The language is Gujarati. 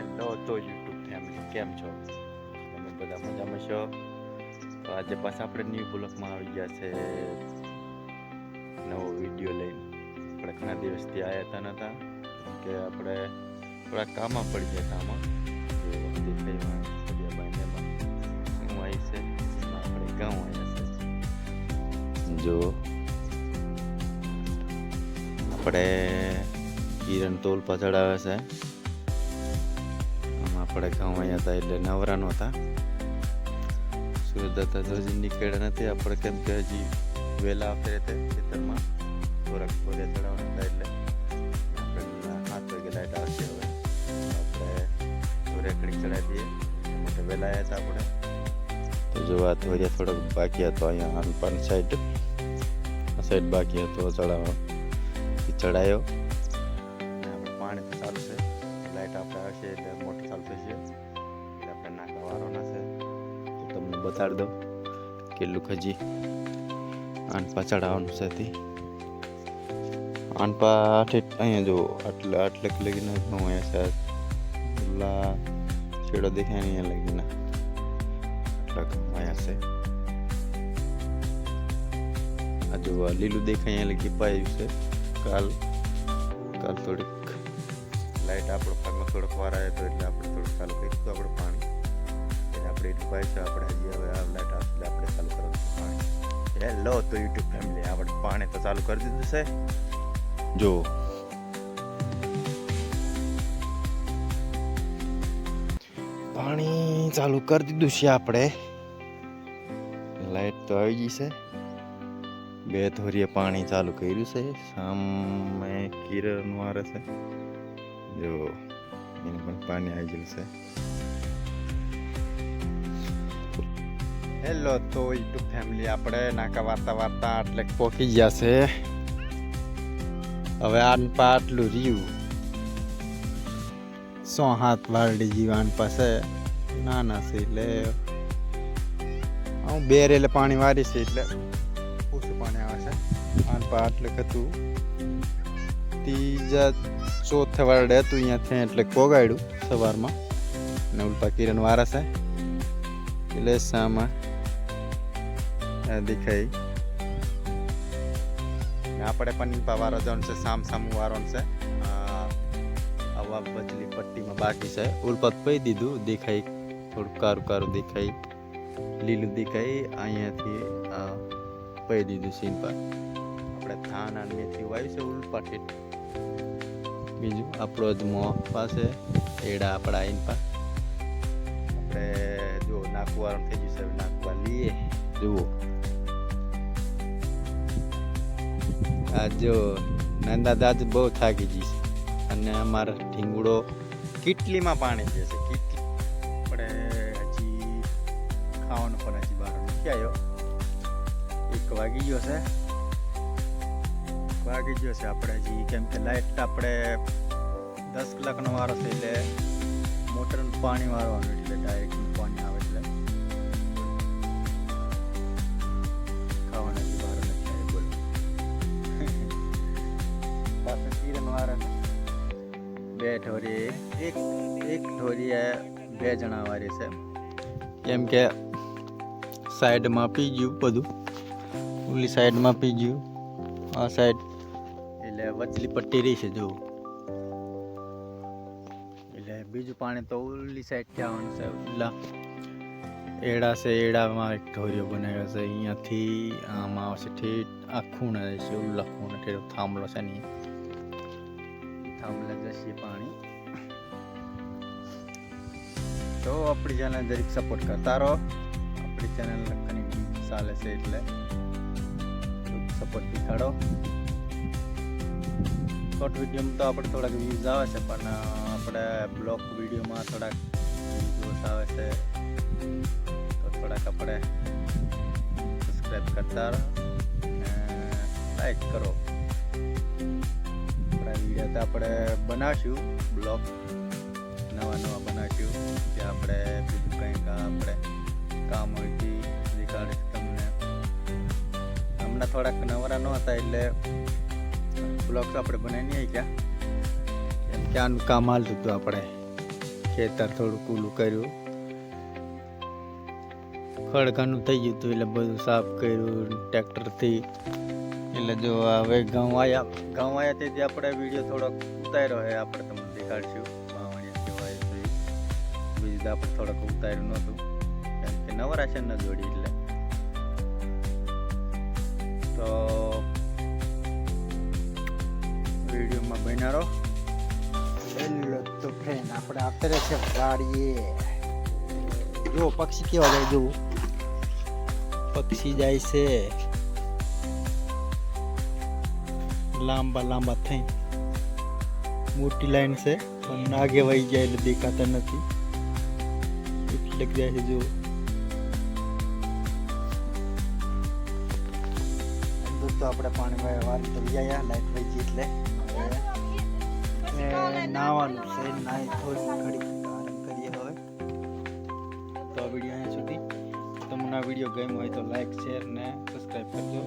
હેલો તો યુટ્યુબ ફેમિલી કેમ છો? તમે બધા મજામાં છો? તો આજે પાછા આપણે ન્યૂ બ્લોકમાં આવી ગયા છે. નવો વીડિયો લઈને. આપણે ઘણા દિવસથી આવ્યા હતા નહોતા કે આપણે થોડા કામમાં પડી ગયા કામમાં શું આવી છે. આપણે ગામ આવ્યા છે. જો. આપણે કિરણ તોલ પાછળ આવે છે. આપણે ગામ અહીંયા હતા એટલે નવરા નહોતા સુરત હતા તો હજી નીકળ્યા નથી. આપણે કેમ કે હજી વહેલા આવતા તે ખેતરમાં. થોડાક થોડે ચડાવવાના હતા એટલે સાત વાગે આવશે હવે. આપણે થોડેકડી ચડાવી દઈએ. માટે વહેલા આવ્યા હતા આપણે. તો જો આ થોડિયા થોડોક બાકી હતો. અહીંયા હનપાન સાઈડ આ સાઈડ બાકી હતો ચડાવવા. ચડાયો. આપણે પાણી તો લાઈટ આપણે આવશે એટલે મોટર ચાલુ થશે એટલે આપણે નાખવા વાળવાના છે તો તમને બતાડી દઉં કેટલું ખજી આન પાછળ આવવાનું છે તે આન પાઠે અહીંયા જો આટલે આટલે લગીને અહીંયા છે એટલા છેડો દેખાય ને અહીંયા લગીને આટલા અહીંયા છે આ જો લીલું દેખાય અહીંયા લગી પાયું છે કાલ કાલ થોડીક લાઈટ આપણો ભાગમાં થોડોક વાર આવ્યો હતો એટલે આપણે થોડુંક ચાલુ કરી દીધું આપણે પાણી. એટલે આપણે એટલું ભાઈ છે, આપણે હજી હવે આ આવશે એટલે આપણે ચાલુ કરવાનું પાણી. હેલો તો યુટ્યુબ ફેમિલી આપણે પાણી તો ચાલુ કરી દીધું છે. જો. પાણી ચાલુ કરી દીધું છે આપણે. લાઈટ તો આવી ગઈ છે. બે ધોરીએ પાણી ચાલુ કર્યું છે. સામે કિરણ મારે છે. જો એને પણ પાણી આવી ગયું છે હેલો તો યુટ્યુબ ફેમિલી આપણે નાકા વાર્તા વાર્તા એટલે પોકી ગયા છે હવે આન પા આટલું રહ્યું સો હાથ વાળી જીવાન પાસે નાના છે એટલે હું બેર એટલે પાણી વારી છે એટલે ઓછું પાણી આવે છે આન પા આટલે હતું ત્રીજા ચોથે વારડે હતું અહીંયાથી એટલે કોગાડ્યું સવારમાં. ને ઉલ્પા કિરણ વારા છે. એટલે સામાં દેખાય. આપણે પણ વારો જવાનું છે સામ સામું વારો છે આવા બજલી પટ્ટીમાં બાકી છે. ઉલપત પઈ દીધું, દેખાય. થોડું કારું કારું દેખાય. લીલું દેખાય. અહીંયાથી પઈ દીધું સીન પર આપણે થાન અને મેથી વાવ્યું છે ઉલપાટી બીજું? આપણો જ મોં પાસે એડા આપણા આઈન પા આપણે જો નાખવાનું થઈ ગયું છે નાખવા લઈએ. જુઓ. આ જો નંદા દાદ બહુ થાકી ગઈ છે. અને અમારા ઢીંગડો કેટલીમાં પાણી જશે છે કેટલી. આપણે હજી ખાવાનું પણ હજી બહાર નથી આવ્યો. એક વાગી ગયો છે. વાગી ગયો છે આપણે હજી. કેમ કે લાઈટ આપણે દસ કલાકનો વારો છે એટલે મોટરનું પાણી વાળવાનું એટલે ડાયરેક્ટ પાણી આવે એટલે. ખાવાના વારો નથી બોલો. પાછું કિરણ વારો બે ઢોરી, એક એક ઢોરીએ બે જણા વારી છે. કેમ કે સાઈડમાં પી ગયું બધું. ઓલી સાઈડમાં પી ગયું. આ સાઈડ એટલે વચલી પટ્ટી રહી છે જો એટલે બીજું પાણી તો ઓલી સાઈડ આવવાનું છે. ઓલા એડા છે, એડામાં એક ઢોરિયો બનાવ્યો છે. અહીંયાથી આમાં આવશે ઠેઠ, આ ખૂણે છે ઓલા ખૂણે ઠેઠ. થાંભલો છે ને થાંભલા જશે પાણી. તો આપણી ચેનલ દરેક સપોર્ટ કરતા રહો. આપણી ચેનલ ઘણી ચાલે છે એટલે. સપોર્ટ દેખાડો શોર્ટ વિડીયોમાં તો આપણે થોડાક વ્યૂઝ આવે છે, પણ આપણે બ્લોક વિડીયોમાં થોડાક વ્યૂઝ આવે છે. તો થોડાક આપણે સબસ્ક્રાઈબ કરતા લાઈક કરો. આપણા વીડિયો તો આપણે બનાવશું બ્લોગ નવા નવા બનાવશું જે આપણે બીજું કંઈક આપણે કામ હોય તે દેખાડીશ તમને. હમણાં થોડાક નવરા ન હતા એટલે બ્લોગ્સ આપણે બનાવી નહીં ગયા કેમ કે આનું કામ હાલતું હતું આપણે ખેતર થોડું કૂલું કર્યું. ખડકાનું થઈ ગયું હતું એટલે બધું સાફ કર્યું, ટ્રેક્ટરથી. એટલે જો હવે ઘઉં આવ્યા ઘઉં આવ્યા તેથી આપણે વીડિયો થોડોક ઉતાર્યો હોય આપણે તમને દેખાડશું વાવણિયા કહેવાય તો બીજું આપણે થોડોક ઉતાર્યું નહોતું. કેમ કે નવરાશન ન જોડી એટલે. તો વિડીયોમાં બનારો હેલો તો ફ્રેન્ડ આપણે અત્યારે છે વાડીએ. જો પક્ષી કેવા જાય જો પક્ષી જાય છે. લાંબા લાંબા થઈ મોટી લાઈન છે, પણ આગે વહી જાય એટલે દેખાતા નથી. એટલે જાય છે જો તો આપણે પાણી વાળી તો ગયા લાઈટ વહી ગઈ એટલે. હવે નાવાનું છે, નાઈ થોડી ઘડી કરીએ હવે. તો આ વીડિયો અહીંયા સુધી. તમને આ વીડિયો ગમ્યો હોય તો લાઈક શેર ને સબસ્ક્રાઈબ કરજો.